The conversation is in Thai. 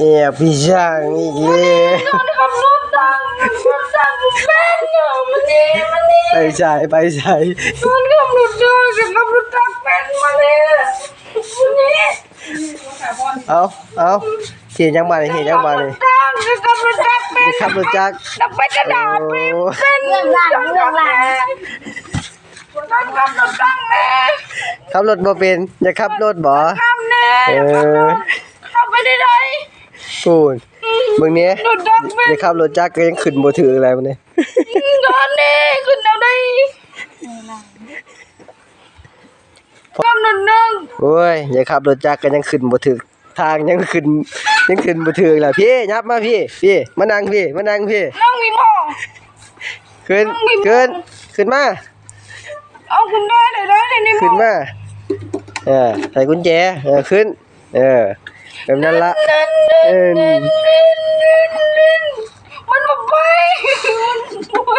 เนี่ยพี่ช่างอีกแล้วมันขับรถดังรถดังแม่นเนาะมันนี่มันนี่ไปใส่ไปใส่มันขับรถดังจะขับรถดังแม่นมาเลยมันนี่เอาเอาเขียนยังมาเลยเขียนยังมาเลยดังจะขับรถดังแม่นขับรถจักรนับไปกระดาษโอ้เป็นเรื่องหลังเรื่องหลังดังขับรถดังแม่ขับรถบ่เป็นอย่าขับรถบ่ทำแน่เออขับไปได้ได กูนมึงเนี้ยรถดังแม่อย่าขับรถจักรก็ยังขึ้นบ่ถืออะไรมันเนี่ยนอนแน่ขึ้นเอาได้กำลังนั่งโอ้ยอย่าขับรถจักรก็ยังขึ้นบ่ถือทางยังขึ้นยังขึ้นบ่ถือแล้วพี่ยับมาพี่ พี่มานั่งพี่มานั่งพี่นั่งมีหม้อขึ้นขึ้นขึ้นมา เอาคุณได้เลยได้เลยนี่หม้ขึ้นอมาเออใส่กุญแจเออขึ้น เออ แบบนั้นละนั่นเออมันมาไปมันไป